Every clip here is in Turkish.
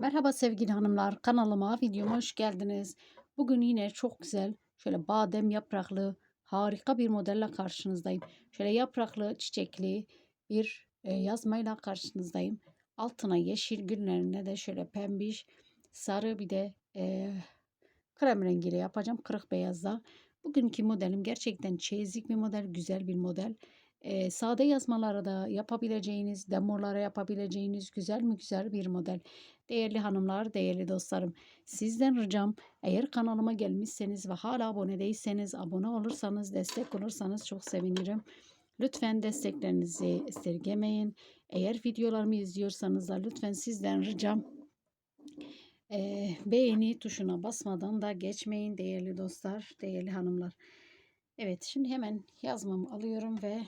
Merhaba sevgili hanımlar, kanalıma, videoma hoş geldiniz. Bugün yine çok güzel, şöyle badem yapraklı, harika bir modelle karşınızdayım. Şöyle yapraklı, çiçekli bir e, yazmayla karşınızdayım. Altına yeşil günlerine de şöyle pembiş, sarı bir de e, krem rengiyle yapacağım. Kırık beyazla. Bugünkü modelim gerçekten çeyizlik bir model, güzel bir model. E, sade yazmalara da yapabileceğiniz, demolara yapabileceğiniz güzel mi güzel bir model. Değerli hanımlar, değerli dostlarım, sizden ricam eğer kanalıma gelmişseniz ve hala abone değilseniz, abone olursanız, destek olursanız çok sevinirim. Lütfen desteklerinizi esirgemeyin. Eğer videolarımı izliyorsanız da lütfen sizden ricam e, beğeni tuşuna basmadan da geçmeyin değerli dostlar, değerli hanımlar. Evet şimdi hemen yazmamı alıyorum ve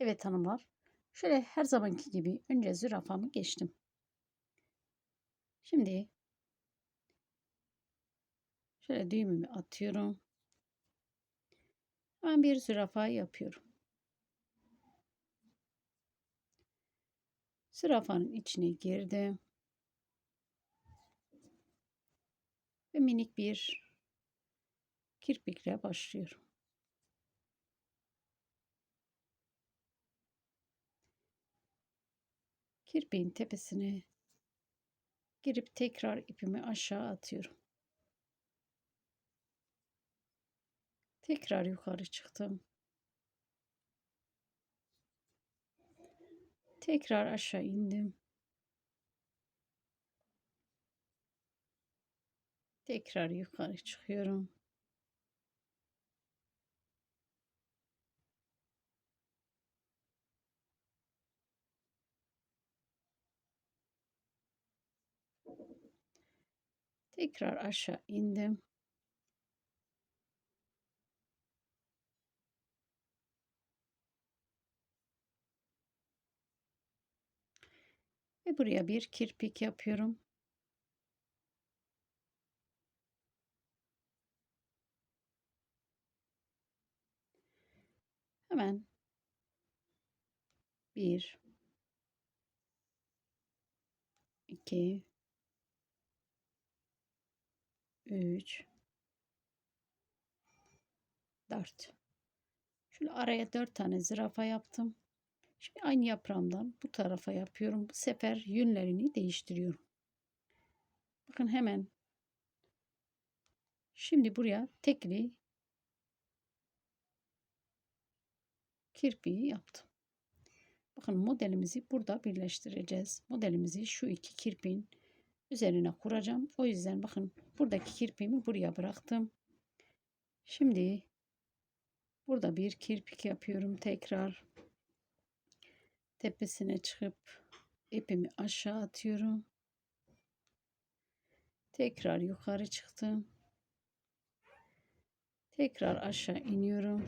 evet hanımlar şöyle her zamanki gibi önce zürafamı geçtim. Şimdi şöyle düğümümü atıyorum. Ben bir zürafa yapıyorum. Zürafanın içine girdim. Ve minik bir kirpikle başlıyorum. Kirpiğin tepesine girip tekrar ipimi aşağı atıyorum. Tekrar yukarı çıktım. Tekrar aşağı indim. Tekrar yukarı çıkıyorum. Tekrar aşağı indim. Ve buraya bir kirpik yapıyorum. Hemen bir, iki, üç, dört. Şöyle araya dört tane zürafa yaptım. Şimdi aynı yaprağımdan bu tarafa yapıyorum. Bu sefer yünlerini değiştiriyorum. Bakın hemen. Şimdi buraya tekli kirpiği yaptım. Bakın modelimizi burada birleştireceğiz. Modelimizi şu iki kirpiğin üzerine kuracağım. O yüzden bakın buradaki kirpiğimi buraya bıraktım. Şimdi burada bir kirpik yapıyorum tekrar. Tepesine çıkıp ipimi aşağı atıyorum. Tekrar yukarı çıktım. Tekrar aşağı iniyorum.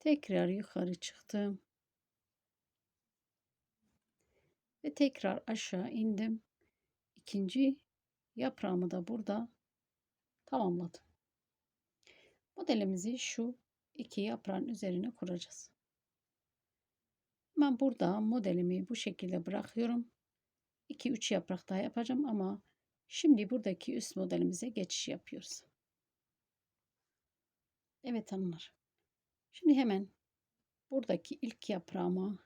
Tekrar yukarı çıktım. Ve tekrar aşağı indim. İkinci yaprağımı da burada tamamladım. Modelimizi şu iki yaprağın üzerine kuracağız. Ben burada modelimi bu şekilde bırakıyorum. 2-3 yaprak daha yapacağım ama şimdi buradaki üst modelimize geçiş yapıyoruz. Evet hanımlar. Şimdi hemen buradaki ilk yaprağıma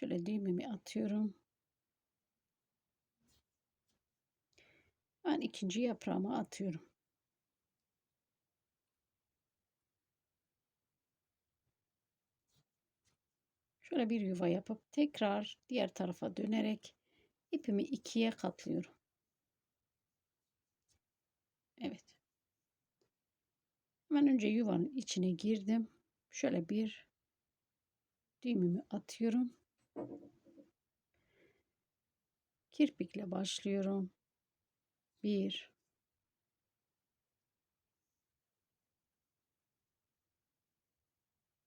şöyle düğümümü atıyorum. Ben ikinci yaprağıma atıyorum. Şöyle bir yuva yapıp tekrar diğer tarafa dönerek ipimi ikiye katlıyorum. Evet. Hemen önce yuvanın içine girdim. Şöyle bir düğümümü atıyorum. Kirpikle başlıyorum. Bir,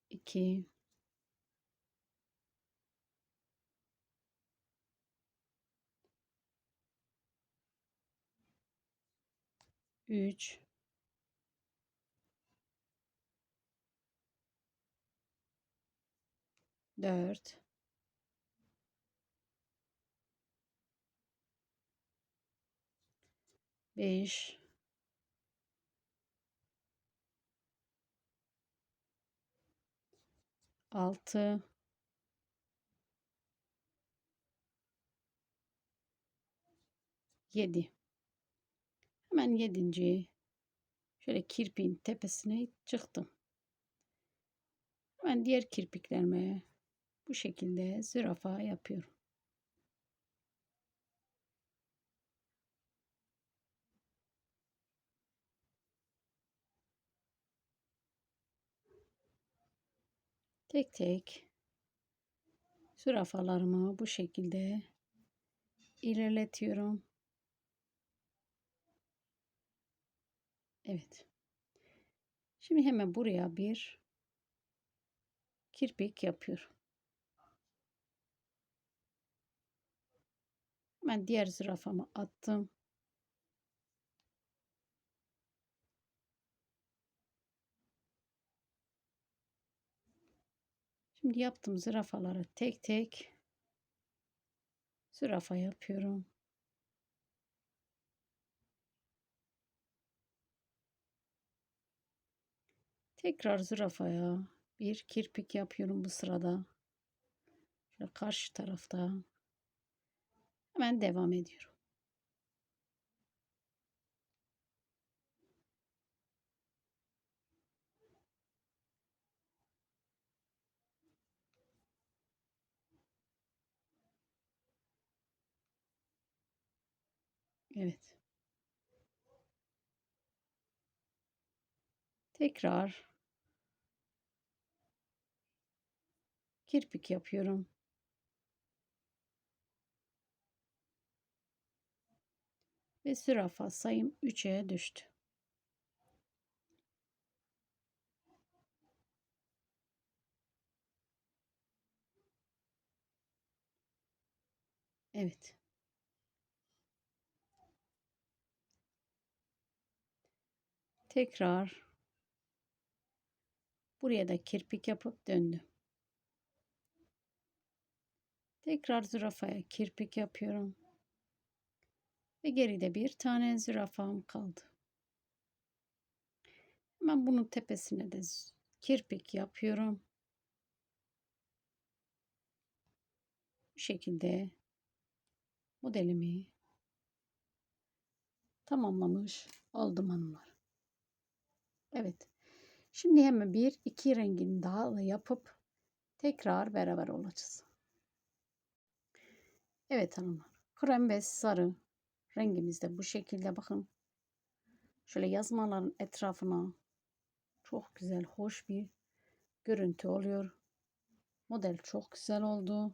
iki, 3 4 5 6 7 Hemen yedinci şöyle kirpiğin tepesine çıktım. Hemen diğer kirpiklerime bu şekilde zürafa yapıyorum. Tek tek zürafalarımı bu şekilde ilerletiyorum. Evet. Şimdi hemen buraya bir kirpik yapıyorum. Hemen diğer zürafamı attım. Şimdi yaptığım zürafaları tek tek zürafa yapıyorum. Tekrar zürafaya bir kirpik yapıyorum bu sırada. Şöyle karşı tarafta. Hemen devam ediyorum. Evet. Tekrar kirpik yapıyorum. Ve zürafa sayım 3'e düştü. Evet. Tekrar buraya da kirpik yapıp döndüm. Tekrar zürafaya kirpik yapıyorum. Ve geride bir tane zürafam kaldı. Hemen bunun tepesine de kirpik yapıyorum. Bu şekilde modelimi tamamlamış oldum hanımlar. Evet. Şimdi hemen bir iki rengini daha yapıp tekrar beraber olacağız. Evet hanımlar. Krem ve sarı rengimiz de bu şekilde bakın. Şöyle yazmaların etrafına çok güzel, hoş bir görüntü oluyor. Model çok güzel oldu.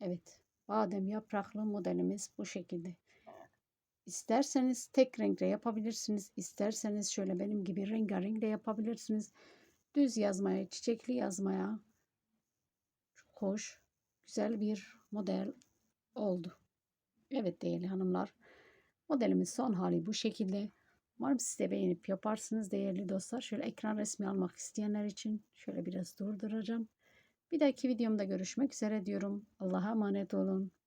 Evet. Badem yapraklı modelimiz bu şekilde. İsterseniz tek renkle yapabilirsiniz. İsterseniz şöyle benim gibi rengarenk de yapabilirsiniz. Düz yazmaya, çiçekli yazmaya çok hoş, güzel bir model oldu. Evet değerli hanımlar. Modelimiz son hali bu şekilde. Umarım siz de beğenip yaparsınız değerli dostlar. Şöyle ekran resmi almak isteyenler için şöyle biraz durduracağım. Bir dahaki videomda görüşmek üzere diyorum. Allah'a emanet olun.